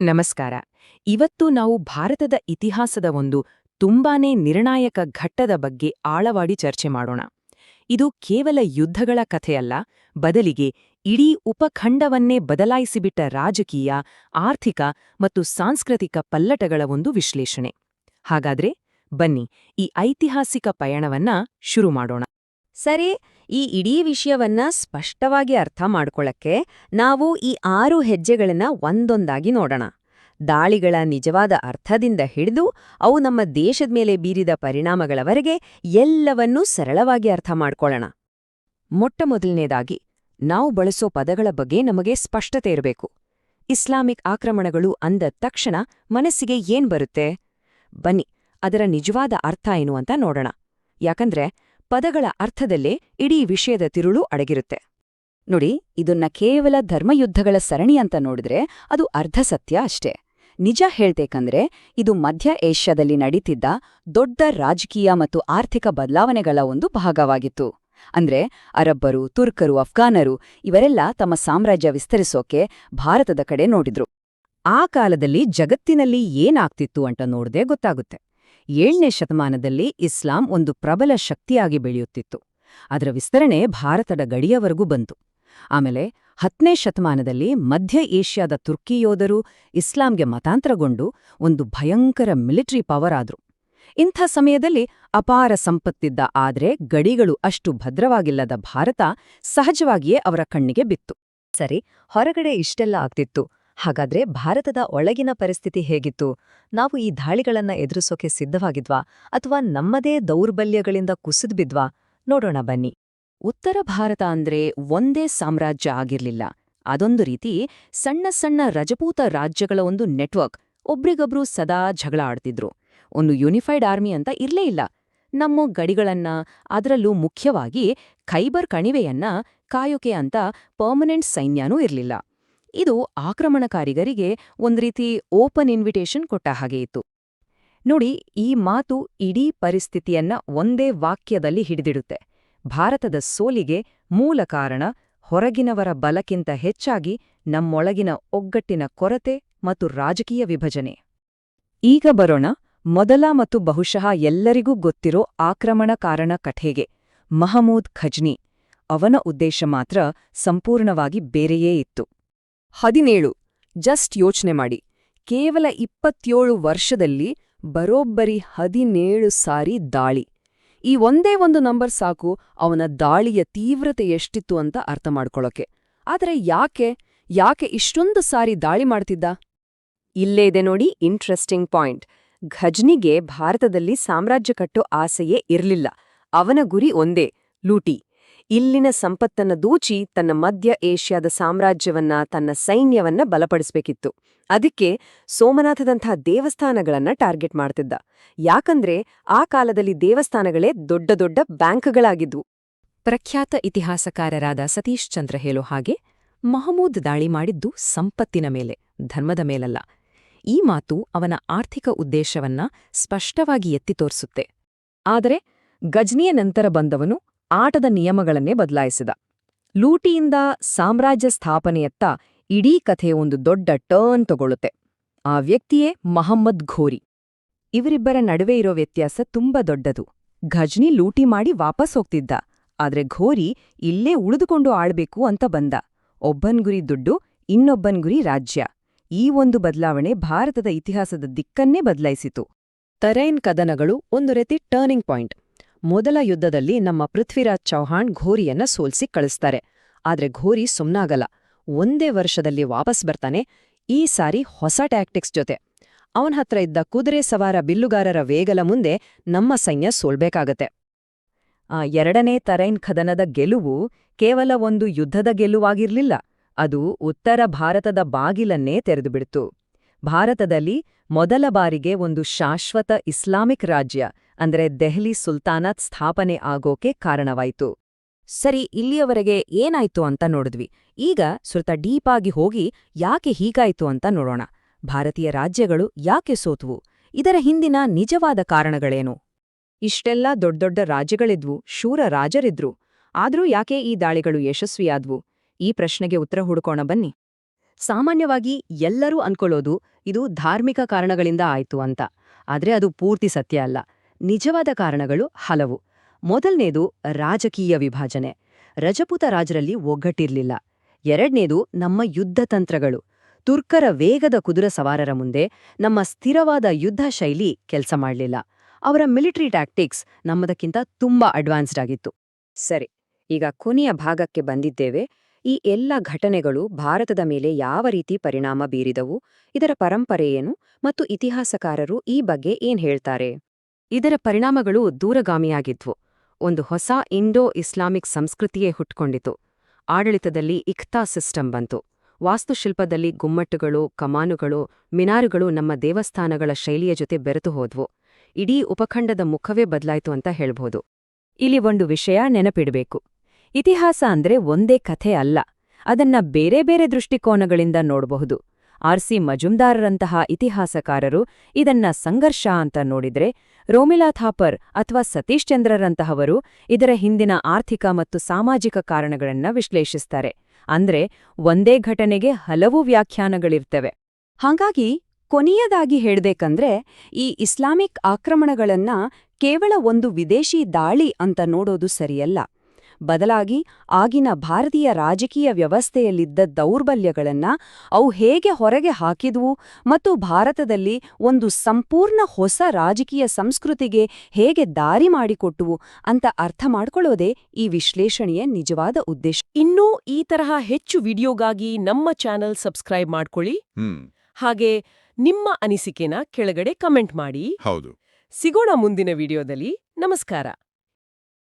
ನಮಸ್ಕಾರ. ಇವತ್ತು ನಾವು ಭಾರತದ ಇತಿಹಾಸದ ಒಂದು ತುಂಬಾನೇ ನಿರ್ಣಾಯಕ ಘಟ್ಟದ ಬಗ್ಗೆ ಆಳವಾಡಿ ಚರ್ಚೆ ಮಾಡೋಣ. ಇದು ಕೇವಲ ಯುದ್ಧಗಳ ಕಥೆಯಲ್ಲ, ಬದಲಿಗೆ ಇಡೀ ಉಪಖಂಡವನ್ನೇ ಬದಲಾಯಿಸಿಬಿಟ್ಟ ರಾಜಕೀಯ, ಆರ್ಥಿಕ ಮತ್ತು ಸಾಂಸ್ಕೃತಿಕ ಪಲ್ಲಟಗಳ ಒಂದು ವಿಶ್ಲೇಷಣೆ. ಹಾಗಾದ್ರೆ ಬನ್ನಿ ಈ ಐತಿಹಾಸಿಕ ಪಯಣವನ್ನ ಶುರು ಮಾಡೋಣ. ಸರಿ ಈ ಇಡೀ ವಿಷಯವನ್ನ ಸ್ಪಷ್ಟವಾಗಿ ಅರ್ಥ ಮಾಡ್ಕೊಳ್ಳಕ್ಕೆ ನಾವು ಈ ಆರು ಹೆಜ್ಜೆಗಳನ್ನ ಒಂದೊಂದಾಗಿ ನೋಡೋಣ. ದಾಳಿಗಳ ನಿಜವಾದ ಅರ್ಥದಿಂದ ಹಿಡಿದು ಅವು ನಮ್ಮ ದೇಶದ ಮೇಲೆ ಬೀರಿದ ಪರಿಣಾಮಗಳವರೆಗೆ ಎಲ್ಲವನ್ನೂ ಸರಳವಾಗಿ ಅರ್ಥ ಮಾಡ್ಕೊಳ್ಳೋಣ ಮೊಟ್ಟಮೊದಲನೇದಾಗಿ ನಾವು ಬಳಸೋ ಪದಗಳ ಬಗ್ಗೆ ನಮಗೆ ಸ್ಪಷ್ಟತೆ ಇರಬೇಕು. ಇಸ್ಲಾಮಿಕ್ ಆಕ್ರಮಣಗಳು ಅಂದ ತಕ್ಷಣ ಮನಸ್ಸಿಗೆ ಏನ್ ಬರುತ್ತೆ? ಬನ್ನಿ, ಅದರ ನಿಜವಾದ ಅರ್ಥ ಏನು ಅಂತ ನೋಡೋಣ. ಯಾಕಂದ್ರೆ ಪದಗಳ ಅರ್ಥದಲ್ಲೇ ಇಡೀ ವಿಷಯದ ತಿರುಳು ಅಡಗಿರುತ್ತೆ. ನೋಡಿ, ಇದನ್ನ ಕೇವಲ ಧರ್ಮಯುದ್ಧಗಳ ಸರಣಿ ಅಂತ ನೋಡಿದ್ರೆ ಅದು ಅರ್ಧ ಸತ್ಯ ಅಷ್ಟೇ. ನಿಜ ಹೇಳ್ಬೇಕಂದ್ರೆ ಇದು ಮಧ್ಯ ಏಷ್ಯಾದಲ್ಲಿ ನಡೀತಿದ್ದ ದೊಡ್ಡ ರಾಜಕೀಯ ಮತ್ತು ಆರ್ಥಿಕ ಬದಲಾವಣೆಗಳ ಒಂದು ಭಾಗವಾಗಿತ್ತು. ಅಂದ್ರೆ, ಅರಬ್ಬರು, ತುರ್ಕರು, ಅಫ್ಘಾನರು ಇವರೆಲ್ಲ ತಮ್ಮ ಸಾಮ್ರಾಜ್ಯ ವಿಸ್ತರಿಸೋಕೆ ಭಾರತದ ಕಡೆ ನೋಡಿದ್ರು. ಆ ಕಾಲದಲ್ಲಿ ಜಗತ್ತಿನಲ್ಲಿ ಏನಾಗ್ತಿತ್ತು ಅಂತ ನೋಡದೆ ಗೊತ್ತಾಗುತ್ತೆ. ಏಳನೇ ಶತಮಾನದಲ್ಲಿ ಇಸ್ಲಾಂ ಒಂದು ಪ್ರಬಲ ಶಕ್ತಿಯಾಗಿ ಬೆಳೆಯುತ್ತಿತ್ತು. ಅದರ ವಿಸ್ತರಣೆ ಭಾರತದ ಗಡಿಯವರೆಗೂ ಬಂತು. ಆಮೇಲೆ ಹತ್ತನೇ ಶತಮಾನದಲ್ಲಿ ಮಧ್ಯ ಏಷ್ಯಾದ ತುರ್ಕಿ ಯೋಧರು ಇಸ್ಲಾಂಗೆ ಮತಾಂತರಗೊಂಡು ಒಂದು ಭಯಂಕರ ಮಿಲಿಟರಿ ಪವರ್ ಆದ್ರು. ಇಂಥ ಸಮಯದಲ್ಲಿ ಅಪಾರ ಸಂಪತ್ತಿದ್ದ ಆದ್ರೆ ಗಡಿಗಳು ಅಷ್ಟು ಭದ್ರವಾಗಿಲ್ಲದ ಭಾರತ ಸಹಜವಾಗಿಯೇ ಅವರ ಕಣ್ಣಿಗೆ ಬಿತ್ತು. ಸರಿ, ಹೊರಗಡೆ ಇಷ್ಟೆಲ್ಲ ಆಗ್ತಿತ್ತು. ಹಾಗಾದ್ರೆ ಭಾರತದ ಒಳಗಿನ ಪರಿಸ್ಥಿತಿ ಹೇಗಿತ್ತು? ನಾವು ಈ ದಾಳಿಗಳನ್ನ ಎದುರಿಸೋಕೆ ಸಿದ್ಧವಾಗಿದ್ವಾ? ಅಥವಾ ನಮ್ಮದೇ ದೌರ್ಬಲ್ಯಗಳಿಂದ ಕುಸಿದ್ಬಿದ್ವಾ? ನೋಡೋಣ ಬನ್ನಿ. ಉತ್ತರ ಭಾರತ ಅಂದ್ರೆ ಒಂದೇ ಸಾಮ್ರಾಜ್ಯ ಆಗಿರ್ಲಿಲ್ಲ. ಅದೊಂದು ರೀತಿ ಸಣ್ಣ ಸಣ್ಣ ರಜಪೂತ ರಾಜ್ಯಗಳ ಒಂದು ನೆಟ್ವರ್ಕ್ ಒಬ್ರಿಗೊಬ್ರು ಸದಾ ಜಗಳ ಆಡ್ತಿದ್ರು. ಒಂದು ಯೂನಿಫೈಡ್ ಆರ್ಮಿ ಅಂತ ಇರ್ಲೇ ಇಲ್ಲ. ನಮ್ಮ ಗಡಿಗಳನ್ನ ಅದರಲ್ಲೂ ಮುಖ್ಯವಾಗಿ ಖೈಬರ್ ಕಣಿವೆಯನ್ನ ಕಾಯೋಕೆ ಅಂತ ಪರ್ಮನೆಂಟ್ ಸೈನ್ಯನೂ ಇರ್ಲಿಲ್ಲ. ಇದು ಆಕ್ರಮಣಕಾರಿಗರಿಗೆ ಒಂದು ರೀತಿ ಓಪನ್ ಇನ್ವಿಟೇಷನ್ ಕೊಟ್ಟ ಹಾಗೆ ಇತ್ತು. ನೋಡಿ, ಈ ಮಾತು ಇಡೀ ಪರಿಸ್ಥಿತಿಯನ್ನ ಒಂದೇ ವಾಕ್ಯದಲ್ಲಿ ಹಿಡಿದಿಡುತ್ತೆ. ಭಾರತದ ಸೋಲಿಗೆ ಮೂಲ ಕಾರಣ ಹೊರಗಿನವರ ಬಲಕ್ಕಿಂತ ಹೆಚ್ಚಾಗಿ ನಮ್ಮೊಳಗಿನ ಒಗ್ಗಟ್ಟಿನ ಕೊರತೆ ಮತ್ತು ರಾಜಕೀಯ ವಿಭಜನೆ. ಈಗ ಬರೋಣ, ಮೊದಲ ಮತ್ತು ಬಹುಶಃ ಎಲ್ಲರಿಗೂ ಗೊತ್ತಿರೋ ಆಕ್ರಮಣಕಾರಣ ಕಥೆಗೆ. ಮಹಮೂದ್ ಖಜ್ನಿ ಅವನ ಉದ್ದೇಶ ಮಾತ್ರ ಸಂಪೂರ್ಣವಾಗಿ ಬೇರೆಯೇ ಇತ್ತು. ಹದಿನೇಳು, ಜಸ್ಟ್ ಯೋಚನೆ ಮಾಡಿ. ಕೇವಲ ಇಪ್ಪತ್ತೇಳು ವರ್ಷದಲ್ಲಿ ಬರೋಬ್ಬರಿ ಹದಿನೇಳು ಸಾರಿ ದಾಳಿ. ಈ ಒಂದೇ ಒಂದು ನಂಬರ್ ಸಾಕು, ಅವನ ದಾಳಿಯ ತೀವ್ರತೆ ಎಷ್ಟಿತ್ತು ಅಂತ ಅರ್ಥ ಮಾಡ್ಕೊಳ್ಳೋಕೆ ಆದರೆ ಯಾಕೆ ಯಾಕೆ ಇಷ್ಟೊಂದು ಸಾರಿ ದಾಳಿ ಮಾಡ್ತಿದ್ದ? ಇಲ್ಲೇ ಇದೆ ನೋಡಿ ಇಂಟ್ರೆಸ್ಟಿಂಗ್ ಪಾಯಿಂಟ್ ಘಜ್ನಿಗೆ ಭಾರತದಲ್ಲಿ ಸಾಮ್ರಾಜ್ಯ ಕಟ್ಟೋ ಆಸೆಯೇ ಇರಲಿಲ್ಲ. ಅವನ ಗುರಿ ಒಂದೇ, ಲೂಟಿ. ಇಲ್ಲಿನ ಸಂಪತ್ತನ್ನ ದೂಚಿ ತನ್ನ ಮಧ್ಯ ಏಷ್ಯಾದ ಸಾಮ್ರಾಜ್ಯವನ್ನ, ತನ್ನ ಸೈನ್ಯವನ್ನ ಬಲಪಡಿಸಬೇಕಿತ್ತು. ಅದಕ್ಕೆ ಸೋಮನಾಥದಂಥ ದೇವಸ್ಥಾನಗಳನ್ನ ಟಾರ್ಗೆಟ್ ಮಾಡ್ತಿದ್ದ. ಯಾಕಂದ್ರೆ ಆ ಕಾಲದಲ್ಲಿ ದೇವಸ್ಥಾನಗಳೇ ದೊಡ್ಡ ದೊಡ್ಡ ಬ್ಯಾಂಕ್ಗಳಾಗಿದ್ವು. ಪ್ರಖ್ಯಾತ ಇತಿಹಾಸಕಾರರಾದ ಸತೀಶ್ ಚಂದ್ರ ಹೇಳೋ ಹಾಗೆ, ಮಹಮೂದ್ ದಾಳಿ ಮಾಡಿದ್ದು ಸಂಪತ್ತಿನ ಮೇಲೆ, ಧರ್ಮದ ಮೇಲಲ್ಲ. ಈ ಮಾತು ಅವನ ಆರ್ಥಿಕ ಉದ್ದೇಶವನ್ನ ಸ್ಪಷ್ಟವಾಗಿ ಎತ್ತಿ ತೋರಿಸುತ್ತೆ. ಆದರೆ ಗಜ್ನಿಯ ನಂತರ ಬಂದವನು ಆಟದ ನಿಯಮಗಳನ್ನೇ ಬದಲಾಯಿಸಿದ. ಲೂಟಿಯಿಂದ ಸಾಮ್ರಾಜ್ಯ ಸ್ಥಾಪನೆಯತ್ತ ಇಡೀ ಕಥೆ ಒಂದು ದೊಡ್ಡ ಟರ್ನ್ ತಗೊಳ್ಳುತ್ತೆ. ಆ ವ್ಯಕ್ತಿಯೇ ಮಹಮ್ಮದ್ ಘೋರಿ. ಇವರಿಬ್ಬರ ನಡುವೆ ಇರೋ ವ್ಯತ್ಯಾಸ ತುಂಬಾ ದೊಡ್ಡದು. ಘಜ್ನಿ ಲೂಟಿ ಮಾಡಿ ವಾಪಸ್ ಹೋಗ್ತಿದ್ದ. ಆದ್ರೆ ಘೋರಿ ಇಲ್ಲೇ ಉಳಿದುಕೊಂಡು ಆಳ್ಬೇಕು ಅಂತ ಬಂದ. ಒಬ್ಬನ್ ಗುರಿ ದುಡ್ಡು, ಇನ್ನೊಬ್ಬನ್ ಗುರಿ ರಾಜ್ಯ. ಈ ಒಂದು ಬದಲಾವಣೆ ಭಾರತದ ಇತಿಹಾಸದ ದಿಕ್ಕನ್ನೇ ಬದಲಾಯಿಸಿತು. ತರೈನ್ ಕದನಗಳು ಒಂದು ರೀತಿ ಟರ್ನಿಂಗ್ ಪಾಯಿಂಟ್ ಮೊದಲ ಯುದ್ಧದಲ್ಲಿ ನಮ್ಮ ಪೃಥ್ವಿರಾಜ್ ಚೌಹಾಣ್ ಘೋರಿಯನ್ನ ಸೋಲ್ಸಿ ಕಳಿಸ್ತಾರೆ. ಆದ್ರೆ ಘೋರಿ ಸುಮ್ನಾಗಲ್ಲ. ಒಂದೇ ವರ್ಷದಲ್ಲಿ ವಾಪಸ್ ಬರ್ತಾನೆ, ಈ ಸಾರಿ ಹೊಸ ಟ್ಯಾಕ್ಟಿಕ್ಸ್ ಜೊತೆ. ಅವನ ಹತ್ರ ಇದ್ದ ಕುದುರೆ ಸವಾರ ಬಿಲ್ಲುಗಾರರ ವೇಗಲ ಮುಂದೆ ನಮ್ಮ ಸೈನ್ಯ ಸೋಲ್ಬೇಕಾಗತ್ತೆ. ಆ ಎರಡನೇ ತರೈನ್ ಖದನದ ಗೆಲುವು ಕೇವಲ ಒಂದು ಯುದ್ಧದ ಗೆಲುವಾಗಿರ್ಲಿಲ್ಲ, ಅದು ಉತ್ತರ ಭಾರತದ ಬಾಗಿಲನ್ನೇ ತೆರೆದುಬಿಡ್ತು. ಭಾರತದಲ್ಲಿ ಮೊದಲ ಬಾರಿಗೆ ಒಂದು ಶಾಶ್ವತ ಇಸ್ಲಾಮಿಕ್ ರಾಜ್ಯ ಅಂದ್ರೆ ದೆಹಲಿ ಸುಲ್ತಾನತ್ ಸ್ಥಾಪನೆ ಆಗೋಕೆ ಕಾರಣವಾಯಿತು. ಸರಿ, ಇಲ್ಲಿಯವರೆಗೆ ಏನಾಯ್ತು ಅಂತ ನೋಡಿದ್ವಿ. ಈಗ ಸ್ವಲ್ಪ ಡೀಪಾಗಿ ಹೋಗಿ ಯಾಕೆ ಹೀಗಾಯ್ತು ಅಂತ ನೋಡೋಣ. ಭಾರತೀಯ ರಾಜ್ಯಗಳು ಯಾಕೆ ಸೋತ್ವು? ಇದರ ಹಿಂದಿನ ನಿಜವಾದ ಕಾರಣಗಳೇನು? ಇಷ್ಟೆಲ್ಲ ದೊಡ್ಡದೊಡ್ಡ ರಾಜ್ಯಗಳಿದ್ವು, ಶೂರ ರಾಜರಿದ್ರು. ಆದ್ರೂ ಯಾಕೆ ಈ ದಾಳಿಗಳು ಯಶಸ್ವಿಯಾದ್ವು? ಈ ಪ್ರಶ್ನೆಗೆ ಉತ್ತರ ಹುಡುಕೋಣ ಬನ್ನಿ. ಸಾಮಾನ್ಯವಾಗಿ ಎಲ್ಲರೂ ಅನ್ಕೊಳ್ಳೋದು, ಇದು ಧಾರ್ಮಿಕ ಕಾರಣಗಳಿಂದ ಆಯ್ತು ಅಂತ. ಆದ್ರೆ ಅದು ಪೂರ್ತಿ ಸತ್ಯ ಅಲ್ಲ. ನಿಜವಾದ ಕಾರಣಗಳು ಹಲವು. ಮೊದಲನೇದು ರಾಜಕೀಯ ವಿಭಾಜನೆ. ರಜಪೂತ ರಾಜರಲ್ಲಿ ಒಗ್ಗಟ್ಟಿರ್ಲಿಲ್ಲ. ಎರಡನೇದು ನಮ್ಮ ಯುದ್ಧ ತಂತ್ರಗಳು. ತುರ್ಕರ ವೇಗದ ಕುದುರೆ ಸವಾರರ ಮುಂದೆ ನಮ್ಮ ಸ್ಥಿರವಾದ ಯುದ್ಧ ಶೈಲಿ ಕೆಲಸ ಮಾಡಲಿಲ್ಲ. ಅವರ ಮಿಲಿಟರಿ ಟ್ಯಾಕ್ಟಿಕ್ಸ್ ನಮ್ಮದಕ್ಕಿಂತ ತುಂಬಾ ಅಡ್ವಾನ್ಸ್ಡ್ ಆಗಿತ್ತು. ಸರಿ, ಈಗ ಕೊನೆಯ ಭಾಗಕ್ಕೆ ಬಂದಿದ್ದೇವೆ. ಈ ಎಲ್ಲ ಘಟನೆಗಳು ಭಾರತದ ಮೇಲೆ ಯಾವ ರೀತಿ ಪರಿಣಾಮ ಬೀರಿದವು, ಇದರ ಪರಂಪರೆ ಏನು ಮತ್ತು ಇತಿಹಾಸಕಾರರು ಈ ಬಗ್ಗೆ ಏನ್ ಹೇಳ್ತಾರೆ? ಇದರ ಪರಿಣಾಮಗಳು ದೂರಗಾಮಿಯಾಗಿದ್ವು. ಒಂದು ಹೊಸ ಇಂಡೋ ಇಸ್ಲಾಮಿಕ್ ಸಂಸ್ಕೃತಿಯೇ ಹುಟ್ಕೊಂಡಿತು. ಆಡಳಿತದಲ್ಲಿ ಇಖ್ತಾ ಸಿಸ್ಟಮ್ ಬಂತು. ವಾಸ್ತುಶಿಲ್ಪದಲ್ಲಿ ಗುಮ್ಮಟ್ಟುಗಳು, ಕಮಾನುಗಳು, ಮಿನಾರುಗಳು ನಮ್ಮ ದೇವಸ್ಥಾನಗಳ ಶೈಲಿಯ ಜೊತೆ ಬೆರೆತು ಹೋದ್ವು. ಇಡೀ ಉಪಖಂಡದ ಮುಖವೇ ಬದಲಾಯಿತು ಅಂತ ಹೇಳ್ಬೋದು. ಇಲ್ಲಿ ಒಂದು ವಿಷಯ ನೆನಪಿಡಬೇಕು. ಇತಿಹಾಸ ಅಂದ್ರೆ ಒಂದೇ ಕಥೆ ಅಲ್ಲ. ಅದನ್ನ ಬೇರೆ ಬೇರೆ ದೃಷ್ಟಿಕೋನಗಳಿಂದ ನೋಡಬಹುದು. ಆರ್ ಸಿ ಮಜುಮ್ದಾರರಂತಹ ಇತಿಹಾಸಕಾರರು ಇದನ್ನ ಸಂಘರ್ಷ ಅಂತ ನೋಡಿದ್ರೆ ರೋಮಿಲಾ ಥಾಪರ್ ಅಥವಾ ಸತೀಶ್ ಚಂದ್ರರಂತಹವರು ಇದರ ಹಿಂದಿನ ಆರ್ಥಿಕ ಮತ್ತು ಸಾಮಾಜಿಕ ಕಾರಣಗಳನ್ನ ವಿಶ್ಲೇಷಿಸ್ತಾರೆ. ಅಂದ್ರೆ ಒಂದೇ ಘಟನೆಗೆ ಹಲವು ವ್ಯಾಖ್ಯಾನಗಳಿರ್ತವೆ. ಹಾಗಾಗಿ ಕೊನೆಯದಾಗಿ ಹೇಳಬೇಕಂದ್ರೆ ಈ ಇಸ್ಲಾಮಿಕ್ ಆಕ್ರಮಣಗಳನ್ನ ಕೇವಲ ಒಂದು ವಿದೇಶಿ ದಾಳಿ ಅಂತ ನೋಡೋದು ಸರಿಯಲ್ಲ. ಬದಲಾಗಿ ಆಗಿನ ಭಾರತೀಯ ರಾಜಕೀಯ ವ್ಯವಸ್ಥೆಯಲ್ಲಿದ್ದ ದೌರ್ಬಲ್ಯಗಳನ್ನ ಅವು ಹೇಗೆ ಹೊರಗೆ ಹಾಕಿದ್ವು ಮತ್ತು ಭಾರತದಲ್ಲಿ ಒಂದು ಸಂಪೂರ್ಣ ಹೊಸ ರಾಜಕೀಯ ಸಂಸ್ಕೃತಿಗೆ ಹೇಗೆ ದಾರಿ ಮಾಡಿಕೊಟ್ಟುವು ಅಂತ ಅರ್ಥ ಮಾಡಿಕೊಳ್ಳೋದೇ ಈ ವಿಶ್ಲೇಷಣೆಯ ನಿಜವಾದ ಉದ್ದೇಶ. ಇನ್ನೂ ಈ ತರಹ ಹೆಚ್ಚು ವಿಡಿಯೋಗಾಗಿ ನಮ್ಮ ಚಾನೆಲ್ ಸಬ್ಸ್ಕ್ರೈಬ್ ಮಾಡ್ಕೊಳ್ಳಿ. ಹಾಗೆ ನಿಮ್ಮ ಅನಿಸಿಕೆನ ಕೆಳಗಡೆ ಕಮೆಂಟ್ ಮಾಡಿ. ಹೌದು. ಸಿಗೋಣ ಮುಂದಿನ ವಿಡಿಯೋದಲ್ಲಿ. ನಮಸ್ಕಾರ.